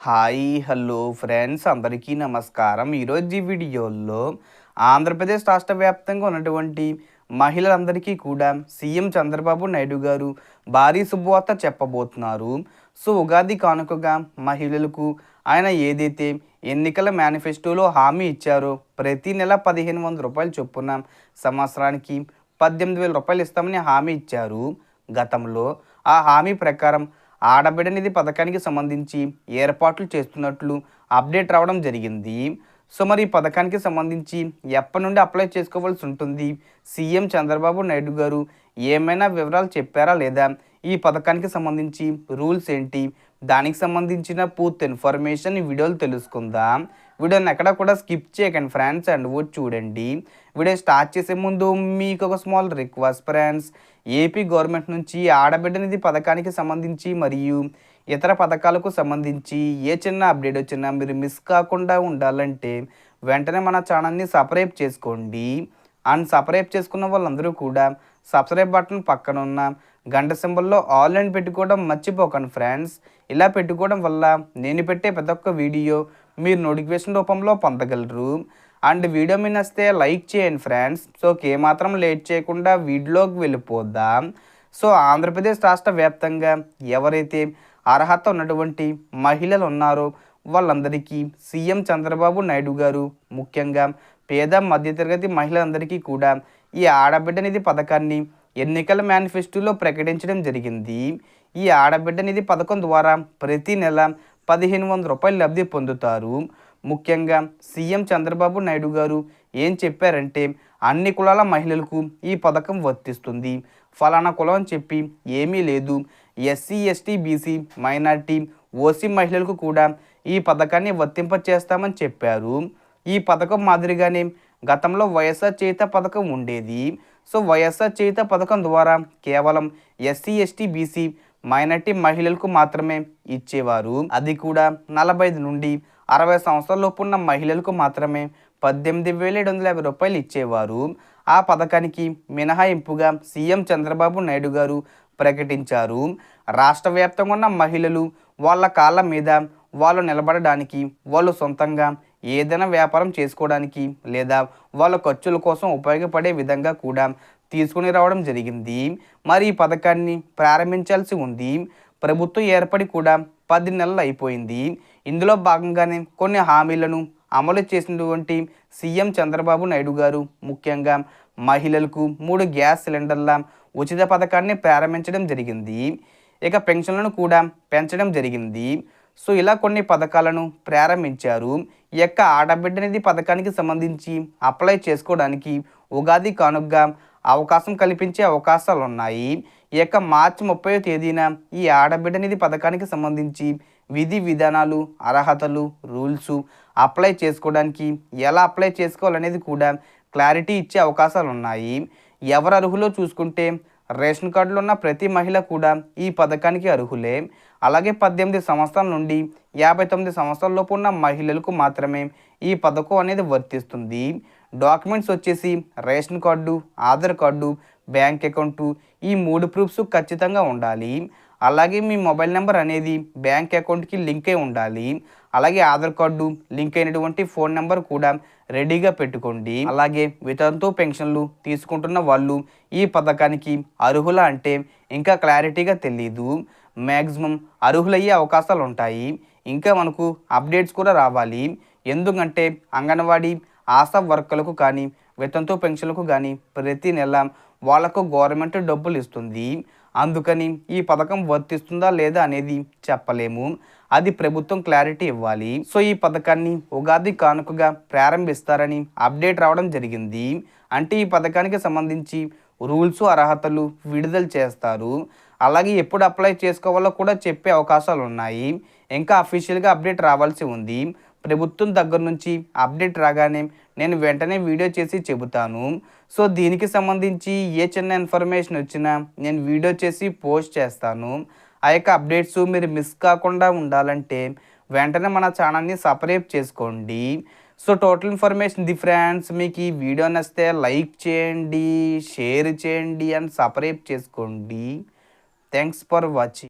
Hi hello friends అందరికీ నమస్కారం. ఈరోజు ఈ వీడియోలో ఆంధ్రప్రదేశ్ రాష్ట్ర వ్యాప్తంగా ఉన్నటువంటి మహిళలందరికీ కూడా సీఎం చంద్రబాబు నాయుడు గారు భారీ శుభవార్త చెప్పబోతున్నారు. సో ఉగాది కానుకగా మహిళలకు ఆయన ఏదైతే ఎన్నికల మేనిఫెస్టోలో హామీ ఇచ్చారో ప్రతి నెల పదిహేను వందల రూపాయలు చొప్పున సంవత్సరానికి పద్దెనిమిది వేల రూపాయలు ఇస్తామని హామీ ఇచ్చారు. గతంలో ఆ హామీ ప్రకారం ఆడబిడ్డ నిధి పథకానికి సంబంధించి ఏర్పాట్లు చేస్తున్నట్లు అప్డేట్ రావడం జరిగింది. సో మరి ఈ పథకానికి సంబంధించి ఎప్పటి నుండి అప్లై చేసుకోవాల్సి ఉంటుంది? సీఎం చంద్రబాబు నాయుడు గారు ఏమైనా వివరాలు చెప్పారా లేదా? ఈ పథకానికి సంబంధించి రూల్స్ ఏంటి? దానికి సంబంధించిన పూర్తి ఇన్ఫర్మేషన్ ఈ వీడియోలు తెలుసుకుందాం. వీడియోని ఎక్కడ కూడా స్కిప్ చేయకండి ఫ్రెండ్స్ అండ్ ఓ చూడండి. వీడియో స్టార్ట్ చేసే ముందు మీకు ఒక small request friends AP government నుంచి ఆడబిడ్డ నిధి పథకానికి సంబంధించి మరియు ఇతర పథకాలకు సంబంధించి ఏ చిన్న అప్డేట్ వచ్చినా మీరు మిస్ కాకుండా ఉండాలంటే వెంటనే మన ఛానల్ని సబ్స్క్రైబ్ చేసుకోండి. అండ్ సబ్స్క్రైబ్ చేసుకున్న వాళ్ళందరూ కూడా సబ్స్క్రైబ్ బటన్ పక్కన ఉన్న గంట సింబల్లో ఆన్లైన్ పెట్టుకోవడం మర్చిపోకండి ఫ్రెండ్స్. ఇలా పెట్టుకోవడం వల్ల నేను పెట్టే ప్రతి ఒక్క వీడియో మీరు నోటిఫికేషన్ రూపంలో పొందగలరు. అండ్ వీడియో మీద వస్తే లైక్ చేయండి ఫ్రెండ్స్. సో ఏమాత్రం లేట్ చేయకుండా వీడియోలోకి వెళ్ళిపోద్దాం సో ఆంధ్రప్రదేశ్ రాష్ట్ర వ్యాప్తంగా ఎవరైతే అర్హత ఉన్నటువంటి మహిళలు ఉన్నారో వాళ్ళందరికీ సీఎం చంద్రబాబు నాయుడు గారు ముఖ్యంగా పేద మధ్యతరగతి మహిళలందరికీ కూడా ఈ ఆడబిడ్డ నిధి పథకాన్ని ఎన్నికల మేనిఫెస్టోలో ప్రకటించడం జరిగింది. ఈ ఆడబిడ్డ నిధి పథకం ద్వారా ప్రతి నెల పదిహేను వందల రూపాయలు లబ్ధి పొందుతారు. ముఖ్యంగా సీఎం చంద్రబాబు నాయుడు గారు ఏం చెప్పారంటే అన్ని కులాల మహిళలకు ఈ పథకం వర్తిస్తుంది. ఫలానా కులం అని చెప్పి ఏమీ లేదు. SC ST BC minority OC మహిళలకు కూడా ఈ పథకాన్ని వర్తింపచేస్తామని చెప్పారు. ఈ పథకం మాదిరిగానే గతంలో వైఎస్ఆర్ చేత పథకం ఉండేది. సో వైఎస్ఆర్ చేత పథకం ద్వారా కేవలం ఎస్సీ ఎస్టీ బీసీ మైనార్టీ మహిళలకు మాత్రమే ఇచ్చేవారు. అది కూడా నలభై ఐదు నుండి అరవై సంవత్సరాలలోపు ఉన్న మహిళలకు మాత్రమే పద్దెనిమిది వేల ఏడు వందల యాభై రూపాయలు ఇచ్చేవారు. ఆ పథకానికి మినహాయింపుగా సీఎం చంద్రబాబు నాయుడు గారు ప్రకటించారు. రాష్ట్ర వ్యాప్తంగా ఉన్న మహిళలు వాళ్ళ కాళ్ళ మీద వాళ్ళు నిలబడడానికి వాళ్ళు సొంతంగా ఏదైనా వ్యాపారం చేసుకోవడానికి లేదా వాళ్ళ ఖర్చుల కోసం ఉపయోగపడే విధంగా కూడా తీసుకుని రావడం జరిగింది. మరి ఈ పథకాన్ని ప్రారంభించాల్సి ఉంది. ప్రభుత్వం ఏర్పడి కూడా పది నెలలు అయిపోయింది. ఇందులో భాగంగానే కొన్ని హామీలను అమలు చేసినటువంటి సీఎం చంద్రబాబు నాయుడు గారు. ముఖ్యంగా మహిళలకు మూడు గ్యాస్ సిలిండర్ల ఉచిత పథకాన్ని ప్రారంభించడం జరిగింది. ఇక పెన్షన్లను కూడా పెంచడం జరిగింది. సో ఇలా కొన్ని పథకాలను ప్రారంభించారు. ఈ యొక్క ఆడబిడ్డ నిధి పథకానికి సంబంధించి అప్లై చేసుకోవడానికి ఉగాది కానుగ్గా అవకాశం కల్పించే అవకాశాలు ఉన్నాయి ఈ యొక్క మార్చి ముప్పై తేదీన ఈ ఆడబిడ్డ నిధి పథకానికి సంబంధించి విధి విధానాలు అర్హతలు రూల్స్ అప్లై చేసుకోవడానికి ఎలా అప్లై చేసుకోవాలనేది కూడా క్లారిటీ ఇచ్చే అవకాశాలు ఉన్నాయి ఎవరు అర్హులో చూసుకుంటే రేషన్ కార్డులో ఉన్న ప్రతి మహిళ కూడా ఈ పథకానికి అర్హులే. అలాగే పద్దెనిమిది సంవత్సరాల నుండి యాభై తొమ్మిది సంవత్సరాలలోపు ఉన్న మహిళలకు మాత్రమే ఈ పథకం అనేది వర్తిస్తుంది. డాక్యుమెంట్స్ వచ్చేసి ration card Aadhaar card bank account ఈ మూడు ప్రూఫ్స్ ఖచ్చితంగా ఉండాలి. అలాగే మీ మొబైల్ నెంబర్ అనేది బ్యాంక్ అకౌంట్కి లింక్ అయి ఉండాలి. అలాగే ఆధార్ కార్డు లింక్ అయినటువంటి ఫోన్ నెంబర్ కూడా రెడీగా పెట్టుకోండి. అలాగే వితంతు పెన్షన్లు తీసుకుంటున్న వాళ్ళు ఈ పథకానికి అర్హుల అంటే ఇంకా క్లారిటీగా తెలియదు మ్యాక్సిమం అర్హులయ్యే అవకాశాలు ఉంటాయి. ఇంకా మనకు అప్డేట్స్ కూడా రావాలి. ఎందుకంటే అంగన్వాడీ ఆశా వర్కర్లకు కానీ వితంతు పెన్షన్లకు కానీ ప్రతి నెల వాళ్ళకు గవర్నమెంట్ డబ్బులు ఇస్తుంది. అందుకని ఈ పథకం వర్తిస్తుందా లేదా అనేది చెప్పలేము. అది ప్రభుత్వం క్లారిటీ ఇవ్వాలి. సో ఈ పథకాన్ని ఉగాది కానుకగా ప్రారంభిస్తారని అప్డేట్ రావడం జరిగింది. అంటే ఈ పథకానికి సంబంధించి రూల్స్ అర్హతలు విడుదల చేస్తారు. అలాగే ఎప్పుడు అప్లై చేసుకోవాలో కూడా చెప్పే అవకాశాలు ఉన్నాయి ఇంకా అఫీషియల్గా అప్డేట్ రావాల్సి ఉంది. ప్రభుత్వం దగ్గర నుంచి అప్డేట్ రాగానే నేను వెంటనే వీడియో చేసి చెబుతాను. సో దీనికి సంబంధించి ఏ చిన్న ఇన్ఫర్మేషన్ వచ్చినా నేను వీడియో చేసి పోస్ట్ చేస్తాను. ఆ యొక్క అప్డేట్స్ మీరు మిస్ కాకుండా ఉండాలంటే వెంటనే మన ఛానల్ని సపరేట్ చేసుకోండి. So total information the friends మీకు ఈ వీడియో నచ్చితే లైక్ చేయండి షేర్ చేయండి అండ్ సపరేట్ చేసుకోండి. Thanks for watching.